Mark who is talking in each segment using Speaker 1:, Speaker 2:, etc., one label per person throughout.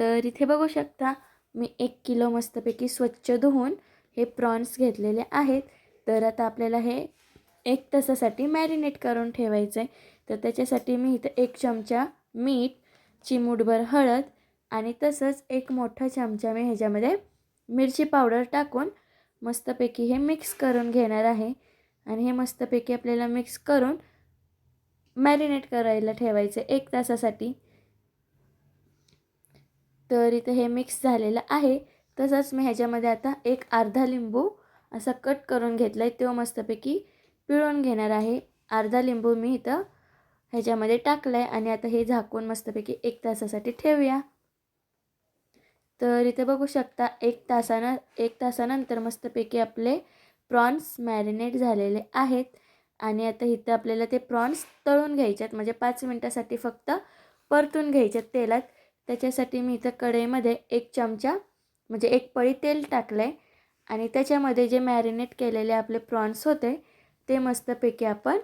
Speaker 1: तर इथे बघू शकता मी एक किलो मस्तपैकी स्वच्छ धुवून हे प्रॉन्स घेतलेले आहेत. तर आता आपल्याला हे एक तासासाठी मॅरिनेट करून ठेवायचं आहे तर त्याच्यासाठी मी इथं एक चमचा मीठ चिमूटभर हळद आणि तसंच एक मोठा चमचा मी ह्याच्यामध्ये मिरची पावडर टाकून मस्तपैकी हे मिक्स करून घेणार आहे. आणि हे मस्तपैकी आपल्याला मिक्स करून मॅरिनेट करायला ठेवायचं एक तासासाठी. तर इथं हे मिक्स झालेलं आहे. तसंच मी ह्याच्यामध्ये आता एक अर्धा लिंबू असा कट करून घेतला आहे तो मस्तपैकी पिळून घेणार आहे. अर्धा लिंबू मी इथं ह्याच्यामध्ये टाकला आहे आणि आता हे झाकून मस्तपैकी एक तासासाठी ठेवूया. तर इथे बघू शकता एक तासानं एक तासानंतर मस्तपैकी आपले प्रॉन्स मॅरिनेट झालेले आहेत. आणि आता इथं आपल्याला ते प्रॉन्स तळून घ्यायच्यात. म्हणजे पाच मिनटासाठी फक्त परतून घ्यायच्यात तेलात. त्याच्यासाठी मी इथं कढईमध्ये एक चमचा म्हणजे एक पळी तेल टाकलं आहे आणि त्याच्यामध्ये जे मॅरिनेट केलेले आपले प्रॉन्स होते ते मस्तपैकी आपण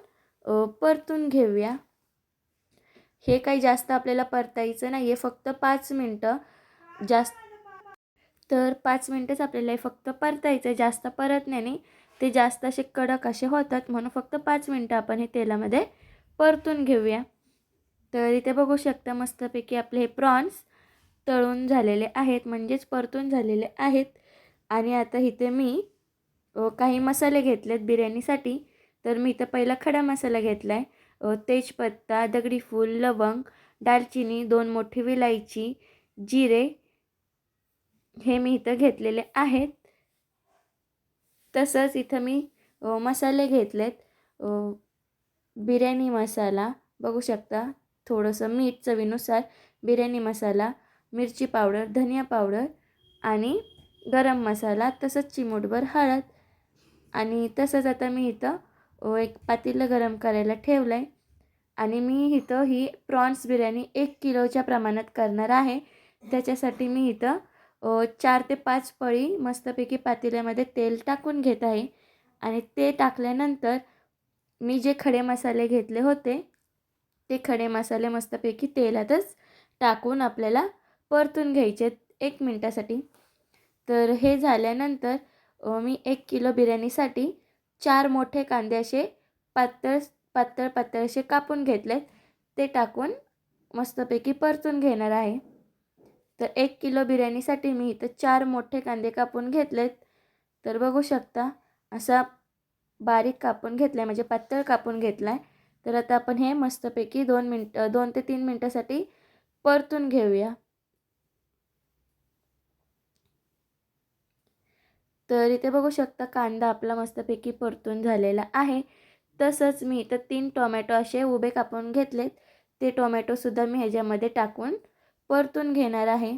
Speaker 1: परतून घेऊया. हे काही जास्त आपल्याला परतायचं नाही आहे फक्त पाच मिनटं जास्त तर पाच मिनटंच आपल्याला हे फक्त परतायचं आहे जास्त परतण्याने ते जास्त असे कडक असे होतात म्हणून फक्त पाच मिनटं आपण हे तेलामध्ये परतून घेऊया. तर इथे बघू शकता मस्तपैकी आपले हे प्रॉन्स तळून झालेले आहेत म्हणजेच परतून झालेले आहेत. आणि आता इथे मी काही मसाले घेतलेत बिर्याणीसाठी. तर मी इथं पहिला खडा मसाला घेतला आहे तेजपत्ता दगडी फूल लवंग दालचिनी दोन मोठी विलायची जिरे हे मी इथं घेतलेले आहेत. तसंच इथं मी मसाले घेतलेत. बिर्याणी मसाला बघू शकता. थोडंसं मीठ चवीनुसार बिर्याणी मसाला मिरची पावडर धनिया पावडर आणि गरम मसाला तसंच चिमूटभर हळद. आणि तसंच आता मी इथं एक पातेलं गरम करायला ठेवलं आहे आणि मी इथं ही प्रॉन्स बिर्याणी एक किलोच्या प्रमाणात करणार आहे. त्याच्यासाठी मी इथं चार ते पाच पळी मस्तपैकी पातेल्यामध्ये तेल टाकून घेत आहे. आणि ते टाकल्यानंतर मी जे खडे मसाले घेतले होते ते खडे मसाले मस्तपैकी तेलातच टाकून आपल्याला परतून घ्यायचे एक मिनटासाठी. तर हे झाल्यानंतर मी एक किलो बिर्याणीसाठी चार मोठे कांदे असे पातळ पातळ पातळ असे कापून घेतलेत. ते टाकून मस्तपैकी परतून घेणार आहे. तर एक किलो बिर्याणीसाठी मी इथं चार मोठे कांदे कापून घेतलेत. तर बघू शकता असा बारीक कापून घेतला आहे म्हणजे पातळ कापून घेतला आहे तर आता आपण हे मस्तपैकी दोन मिनटं दोन ते तीन मिनटासाठी परतून घेऊया. तर इथे बघू शकता कांदा आपला मस्तपैकी परतून झालेला आहे. तसंच मी इथं तीन टोमॅटो असे उभे कापून घेतलेत. ते टोमॅटोसुद्धा मी ह्याच्यामध्ये टाकून परतून घेणार आहे.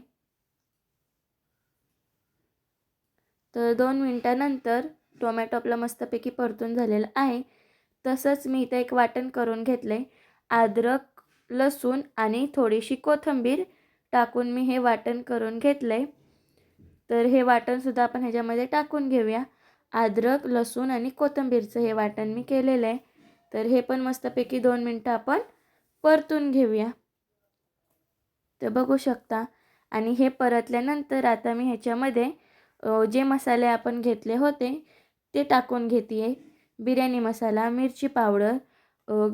Speaker 1: तर दोन मिनटानंतर टोमॅटो आपला मस्तपैकी परतून झालेला आहे. तसंच मी इथं एक वाटण करून घेतलं. आहे अद्रक लसूण आणि थोडीशी कोथिंबीर टाकून मी हे वाटण करून घेतलं. आहे तर हे वाटणसुद्धा आपण ह्याच्यामध्ये टाकून घेऊया. अद्रक लसूण आणि कोथिंबीरचं हे वाटण मी केलेलं आहे. तर हे पण मस्तपैकी दोन मिनटं आपण परतून घेऊया. तर बघू शकता. आणि हे परतल्यानंतर आता मी ह्याच्यामध्ये जे मसाले आपण घेतले होते ते टाकून घेते आहे बिर्याणी मसाला मिरची पावडर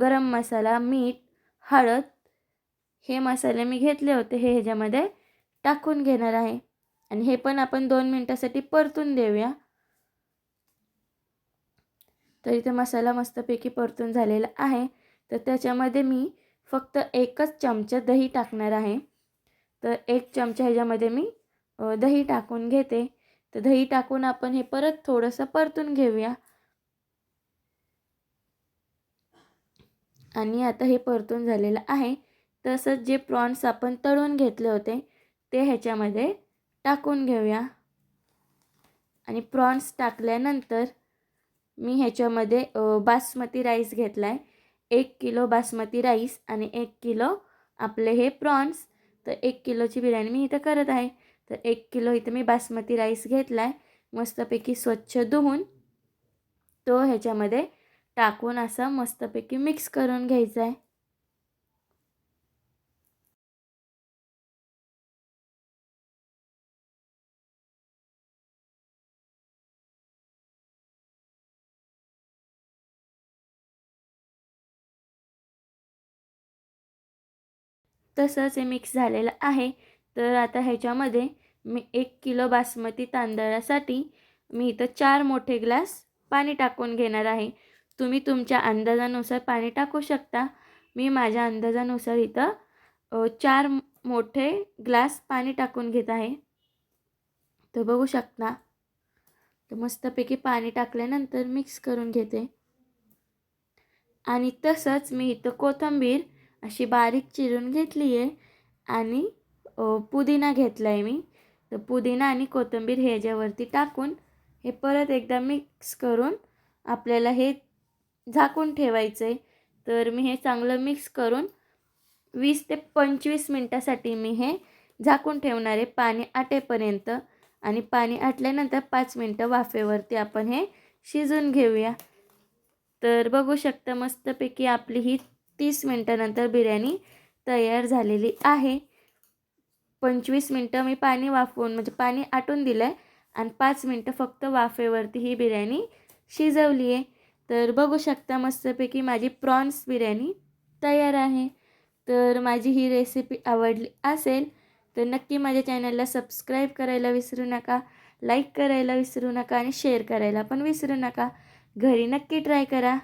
Speaker 1: गरम मसाला मीठ हळद हे मसाले मी घेतले होते. हे ह्याच्यामध्ये टाकून घेणार आहे. आणि हे पण आपण दोन मिनटासाठी परतून देऊया. तर इथे मसाला मस्तपैकी परतून झालेला आहे. तर त्याच्यामध्ये मी फक्त एकच चमचा दही टाकणार आहे. तर एक चमचा ह्याच्यामध्ये मी दही टाकून घेते. तर दही टाकून आपण हे परत थोडंसं परतून घेऊया. आणि आता हे परतून झालेलं आहे. तसंच जे प्रॉन्स आपण तळून घेतले होते ते ह्याच्यामध्ये टाकून घेऊया. आणि प्रॉन्स टाकल्यानंतर मी ह्याच्यामध्ये बासमती राईस घेतला आहे एक किलो बासमती राईस आणि एक किलो आपले हे प्रॉन्स. तर एक किलोची बिर्याणी मी इथं करत आहे. तर एक किलो इथं मी बासमती राईस घेतला आहे मस्तपैकी स्वच्छ धुवून तो ह्याच्यामध्ये टाकून असं मस्तपैकी मिक्स करून घ्यायचं आहे तसंच हे मिक्स झालेलं आहे. तर आता ह्याच्यामध्ये मी एक किलो बासमती तांदळासाठी मी इथं चार मोठे ग्लास पाणी टाकून घेणार आहे. तुम्ही तुमच्या अंदाजानुसार पाणी टाकू शकता. मी माझ्या अंदाजानुसार इथं चार मोठे ग्लास पाणी टाकून घेत आहे. तर बघू शकता. तर मस्तपैकी पाणी टाकल्यानंतर मिक्स करून घेते. आणि तसंच मी इथं कोथिंबीर अशी बारीक चिरून घेतली आहे आणि पुदिना घेतला आहे मी. तर पुदिना आणि कोथिंबीर ह्याच्यावरती टाकून हे परत एकदा मिक्स करून आपल्याला हे झाकून ठेवायचं. आहे तर मी हे चांगलं मिक्स करून वीस ते पंचवीस मिनटासाठी मी हे झाकून ठेवणार आहे पाणी आटेपर्यंत. आणि पाणी आटल्यानंतर पाच मिनटं वाफेवरती आपण हे शिजून घेऊया. तर बघू शकता मस्तपैकी आपली ही तीस मिनटानंतर बिर्याणी तयार झालेली आहे. पंचवीस मिनटं मी पाणी वाफवून म्हणजे पाणी आटून दिलं आहे आणि पाच मिनटं फक्त वाफेवरती ही बिर्याणी शिजवली आहे तर बघू शकता मस्तपैकी माझी प्रॉन्स बिर्याणी तयार आहे. तर माझी ही रेसिपी आवडली असेल तर नक्की माझ्या चॅनलला सबस्क्राईब करायला विसरू नका लाईक करायला विसरू नका आणि शेअर करायला पण विसरू नका. घरी नक्की ट्राय करा.